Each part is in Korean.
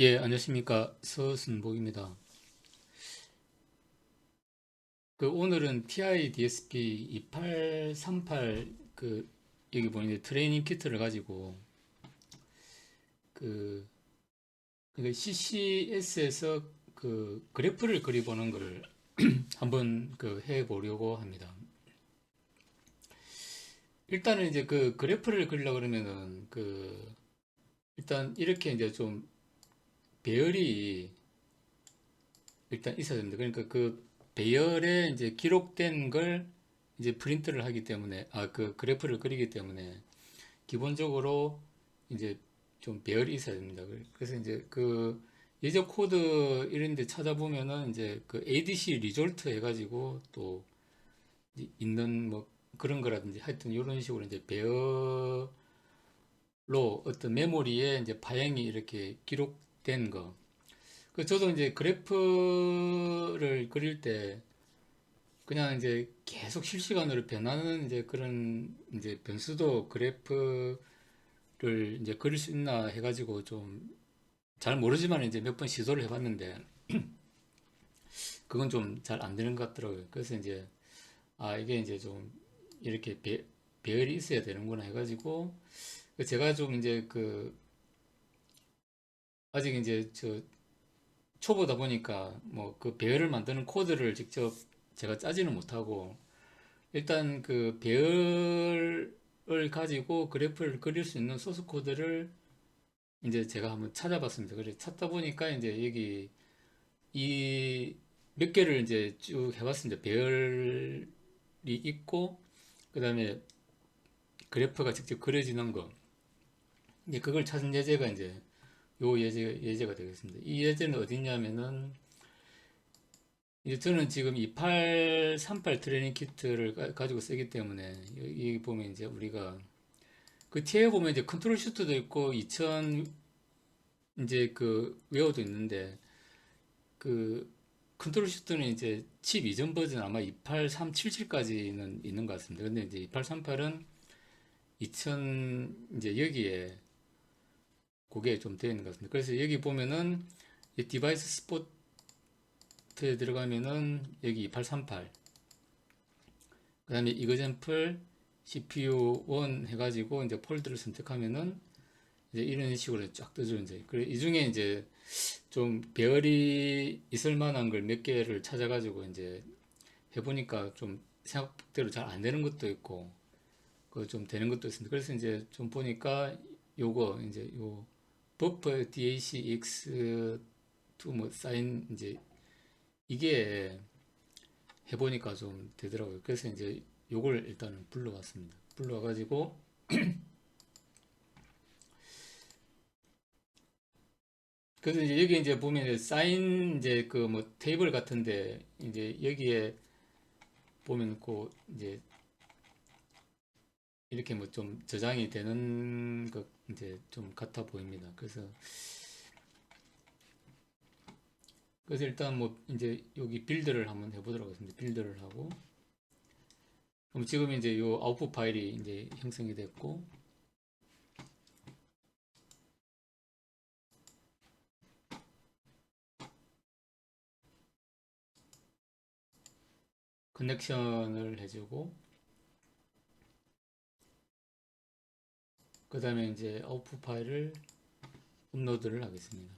예, 안녕하십니까. 서순복입니다. 그 오늘은 TI DSP 2838 그 여기 보이는 트레이닝 키트를 가지고 그, 그 CCS에서 그 그래프를 그려보는 걸 한번 그 해보려고 합니다. 일단은 이제 그 그래프를 그리려 그러면은 그 일단 이렇게 이제 좀 배열이 일단 있어야 됩니다. 그러니까 그 배열에 이제 기록된 걸 이제 프린트를 하기 때문에 아 그 그래프를 그리기 때문에 기본적으로 이제 좀 배열이 있어야 됩니다. 그래서 이제 그 예적 코드 이런 데 찾아보면은 이제 그 ADC 리졸트 해가지고 또 있는 뭐 그런 거라든지 하여튼 이런 식으로 이제 배열로 어떤 메모리에 이제 파형이 이렇게 기록 된 거. 그 저도 이제 그래프를 그릴 때 그냥 이제 계속 실시간으로 변하는 이제 그런 이제 변수도 그래프를 이제 그릴 수 있나 해가지고 좀 잘 모르지만 이제 몇 번 시도를 해봤는데 그건 좀 잘 안 되는 것 같더라고요. 그래서 이제 아 이게 이제 좀 이렇게 배, 배열이 있어야 되는구나 해가지고 제가 좀 이제 그 아직 이제 저 초보다 보니까 뭐 그 배열을 만드는 코드를 직접 제가 짜지는 못하고 일단 그 배열을 가지고 그래프를 그릴 수 있는 소스 코드를 이제 제가 한번 찾아봤습니다. 그래 찾다 보니까 이제 여기 이 몇 개를 이제 쭉 해봤습니다. 배열이 있고 그 다음에 그래프가 직접 그려지는 거 이제 그걸 찾은 예제가 이제 요 예제, 예제가 되겠습니다. 이 예제는 어디냐면은 저는 지금 2838 트레이닝 키트를 가, 지고 쓰기 때문에 여기 보면 이제 우리가 그 뒤에 보면 이제 컨트롤 슈트도 있고 2000 이제 그 웨어도 있는데 그 컨트롤 슈트는 이제 칩 이전 버전 아마 28377까지는 있는 것 같습니다. 근데 이제 2838은 2000 이제 여기에 그게 좀 되어 있는 것 같습니다. 그래서 여기 보면은 디바이스 스포트에 들어가면은 여기 2838. 그 다음에 이거젠플 CPU 1 해가지고 이제 폴드를 선택하면은 이제 이런 식으로 쫙 뜨죠. 이제. 그래, 이 중에 이제 좀 배열이 있을 만한 걸 몇 개를 찾아가지고 이제 해보니까 좀 생각대로 잘 안 되는 것도 있고, 그 좀 되는 것도 있습니다. 그래서 이제 좀 보니까 요거 이제 요 버퍼 DACX 뭐 사인 이제 이게 해보니까 좀 되더라고요. 그래서 이제 요걸 일단은 불러왔습니다. 불러와가지고 그래서 이제 여기 이제 보면 사인 이제 그 뭐 테이블 같은데 이제 여기에 보면 그 이제 이렇게 뭐 좀 저장이 되는 것 이제 좀 같아 보입니다. 그래서 그래서 일단 뭐 이제 여기 빌드를 한번 해보도록 하겠습니다. 빌드를 하고 그럼 지금 이제 요 아웃풋 파일이 이제 형성이 됐고 커넥션을 해주고 그 다음에 이제 아웃풋 파일을 업로드를 하겠습니다.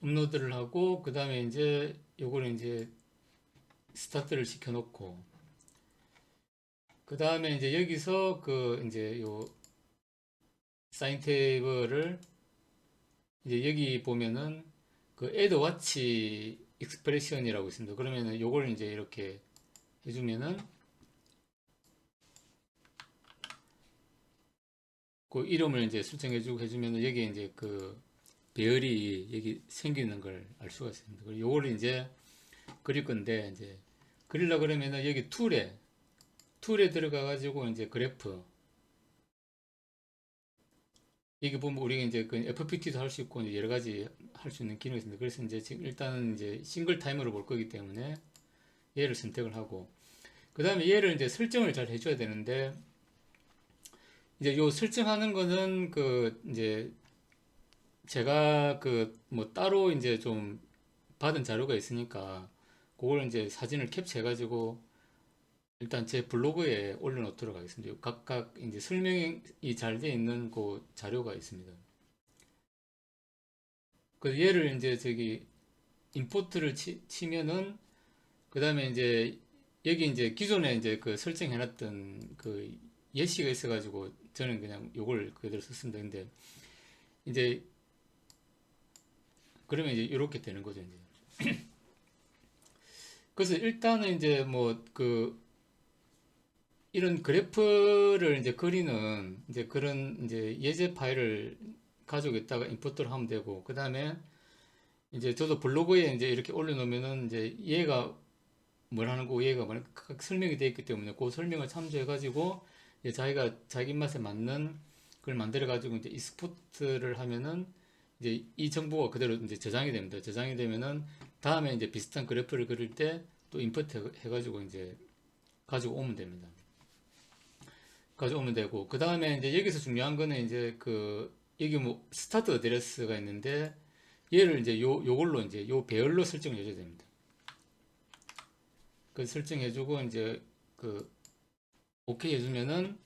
업로드를 하고 그 다음에 이제 요거를 이제 스타트를 시켜 놓고 그 다음에 이제 여기서 그 이제 요 사인 테이블을 이제 여기 보면은 그 add watch expression이라고 있습니다. 그러면은 요걸 이제 이렇게 해주면은 그 이름을 이제 설정해주고 해주면은 여기 이제 그 배열이 여기 생기는 걸 알 수가 있습니다. 그리고 요걸 이제 그릴 건데 이제 그리려 그러면은 여기 툴에 툴에 들어가 가지고 이제 그래프 여기 보면 우리가 이제 그 FPT도 할 수 있고 여러 가지 할 수 있는 기능이 있습니다. 그래서 이제 지금 일단은 이제 싱글 타임으로 볼 거기 때문에 얘를 선택을 하고 그 다음에 얘를 이제 설정을 잘 해줘야 되는데, 이제 요 설정하는 거는 그 이제 제가 그 뭐 따로 이제 좀 받은 자료가 있으니까 그걸 이제 사진을 캡처해 가지고 일단 제 블로그에 올려놓도록 하겠습니다. 각각 이제 설명이 잘돼 있는 그 자료가 있습니다. 그 얘를 이제 저기 임포트를 치, 치면은 그 다음에 이제 여기 이제 기존에 이제 그 설정해놨던 그 예시가 있어가지고 저는 그냥 요걸 그대로 썼습니다. 근데 이제 그러면 이제 이렇게 되는 거죠, 이제. 그래서 일단은 이제 뭐 그 이런 그래프를 이제 그리는 이제 그런 이제 예제 파일을 가지고 있다가 임포트를 하면 되고 그 다음에 이제 저도 블로그에 이제 이렇게 올려놓으면은 이제 얘가 뭐라는 거 얘가 뭐라는 각 설명이 되어 있기 때문에 그 설명을 참조해 가지고 이제 자기가 자기 입맛에 맞는 걸 만들어 가지고 이제 익스포트를 하면은 이제 이 정보가 그대로 이제 저장이 됩니다. 저장이 되면은 다음에 이제 비슷한 그래프를 그릴 때또 임포트 해가지고 이제 가지고 오면 됩니다. 가지고 오면 되고 그 다음에 이제 여기서 중요한 거는 이제 그 여기 뭐 스타트 어드레스가 있는데 얘를 이제 요 요걸로 이제 요 배열로 설정을 해줘야 됩니다. 그 설정해 주고 이제 그 오케이 해 주면은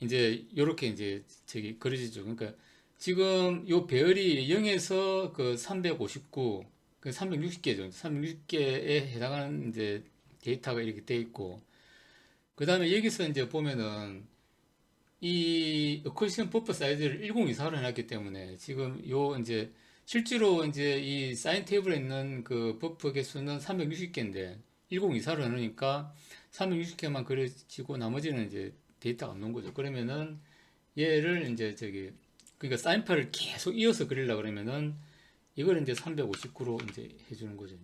이제 요렇게 이제 저기 그려지죠. 그러니까 지금 요 배열이 0에서 그 359, 그 360개죠. 360개에 해당하는 이제 데이터가 이렇게 돼 있고, 그 다음에 여기서 이제 보면은 이 어쿠시션 버퍼 사이즈를 1024로 해놨기 때문에 지금 요 이제 실제로 이제 이 사인 테이블에 있는 그 버퍼 개수는 360개인데 1024로 해놓으니까 360개만 그려지고 나머지는 이제 데이터가 없는 거죠. 그러면은 얘를 이제 저기 그러니까 사인표를 계속 이어서 그리려 그러면은 이걸 이제 359로 이제 해주는 거죠.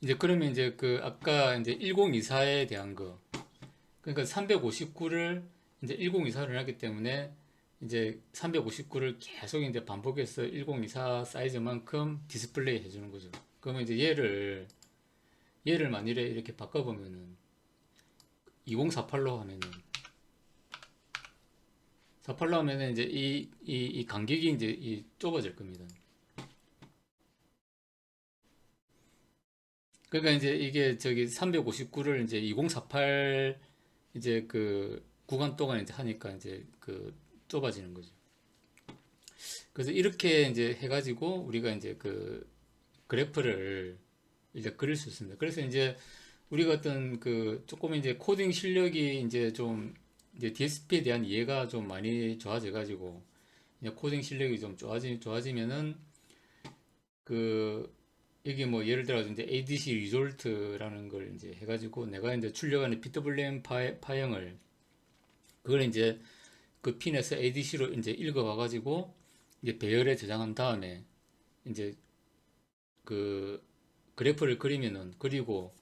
이제. 그러면 이제 그 아까 이제 1024에 대한 거 그러니까 359를 이제 1024를 하기 때문에 이제 359를 계속 이제 반복해서 1024 사이즈만큼 디스플레이 해주는 거죠. 그러면 이제 얘를 얘를 만일에 이렇게 바꿔보면은 2048로 하면은 48로 하면은 이제 이, 이, 이 간격이 이제 이 좁아질 겁니다. 그러니까 이제 이게 저기 359를 이제 2048 이제 그 구간 동안 이제 하니까 이제 그 좁아지는 거죠. 그래서 이렇게 이제 해가지고 우리가 이제 그 그래프를 이제 그릴 수 있습니다. 그래서 이제 우리가 어떤 그 조금 이제 코딩 실력이 이제 좀 이제 DSP에 대한 이해가 좀 많이 좋아져 가지고 이제 코딩 실력이 좀 좋아지 좋아지면은 그 여기 뭐 예를 들어서 이제 ADC 리졸트라는 걸 이제 해가지고 내가 이제 출력하는 PWM 파, 파형을 그걸 이제 그 핀에서 ADC로 이제 읽어와가지고 이제 배열에 저장한 다음에 이제 그 그래프를 그리면은 그리고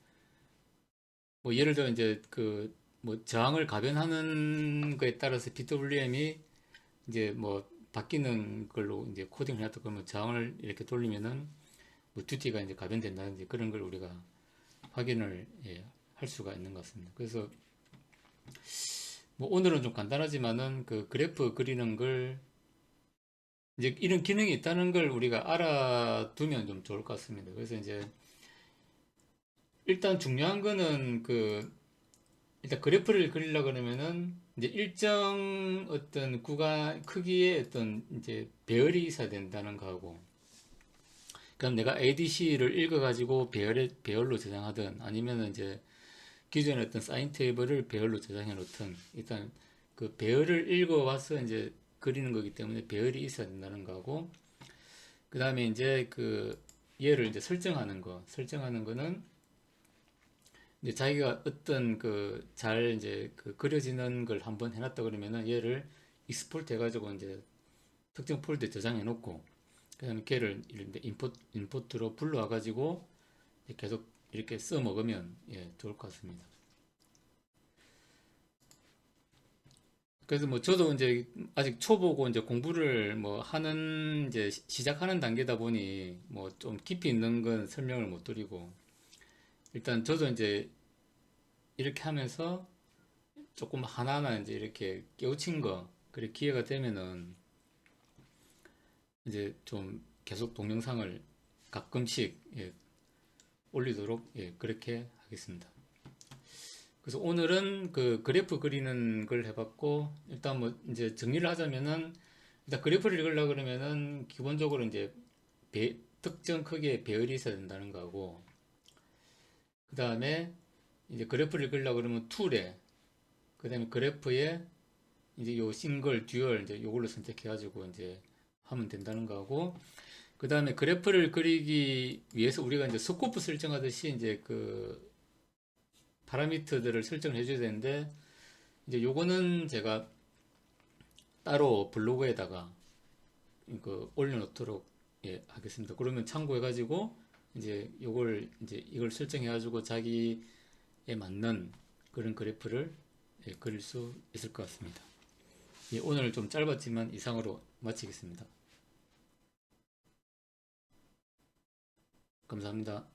뭐 예를 들어 이제 그 뭐 저항을 가변하는 거에 따라서 PWM이 이제 뭐 바뀌는 걸로 이제 코딩을 해놨다 그러면 저항을 이렇게 돌리면은 뭐 듀티가 이제 가변된다든지 그런 걸 우리가 확인을 예, 할 수가 있는 것 같습니다. 그래서 뭐 오늘은 좀 간단하지만은 그 그래프 그리는 걸 이제 이런 기능이 있다는 걸 우리가 알아두면 좀 좋을 것 같습니다. 그래서 이제 일단 중요한 거는 그 일단 그래프를 그리려 그러면은 이제 일정 어떤 구간 크기의 어떤 이제 배열이 있어야 된다는 거하고 그럼 내가 ADC를 읽어가지고 배열에, 배열로 저장하든 아니면 이제 기존에 어떤 사인 테이블을 배열로 저장해 놓든 일단 그 배열을 읽어와서 이제 그리는 거기 때문에 배열이 있어야 된다는 거고 그 다음에 이제 그 얘를 이제 설정하는 거. 설정하는 거는 이제 자기가 어떤 그 잘 이제 그 그려지는 걸 한번 해놨다 그러면은 얘를 익스포트 해가지고 이제 특정 폴더에 저장해 놓고 그 다음에 걔를 이런데 인포트, 인포트로 불러와 가지고 계속 이렇게 써 먹으면 예, 좋을 것 같습니다. 그래서 뭐 저도 이제 아직 초보고 이제 공부를 뭐 하는 이제 시- 시작하는 단계다 보니 뭐 좀 깊이 있는 건 설명을 못 드리고 일단 저도 이제 이렇게 하면서 조금 하나하나 이제 이렇게 깨우친 거 그래 기회가 되면은 이제 좀 계속 동영상을 가끔씩 예, 올리도록 예, 그렇게 하겠습니다. 그래서 오늘은 그 그래프 그리는 걸 해봤고 일단 뭐 이제 정리를 하자면은 일단 그래프를 읽으려고 그러면은 기본적으로 이제 배- 특정 크기의 배열이 있어야 된다는 거고 그 다음에 이제 그래프를 읽으려고 그러면 툴에 그 다음에 그래프에 이제 요 싱글, 듀얼 이제 요걸로 선택해 가지고 이제 하면 된다는 거고 그 다음에 그래프를 그리기 위해서 우리가 이제 스코프 설정하듯이 이제 그 파라미터들을 설정을 해줘야 되는데 이제 요거는 제가 따로 블로그에다가 그 올려놓도록 예, 하겠습니다. 그러면 참고해가지고 이제 요걸 이제 이걸 설정해가지고 자기에 맞는 그런 그래프를 예, 그릴 수 있을 것 같습니다. 예, 오늘 좀 짧았지만 이상으로 마치겠습니다. 감사합니다.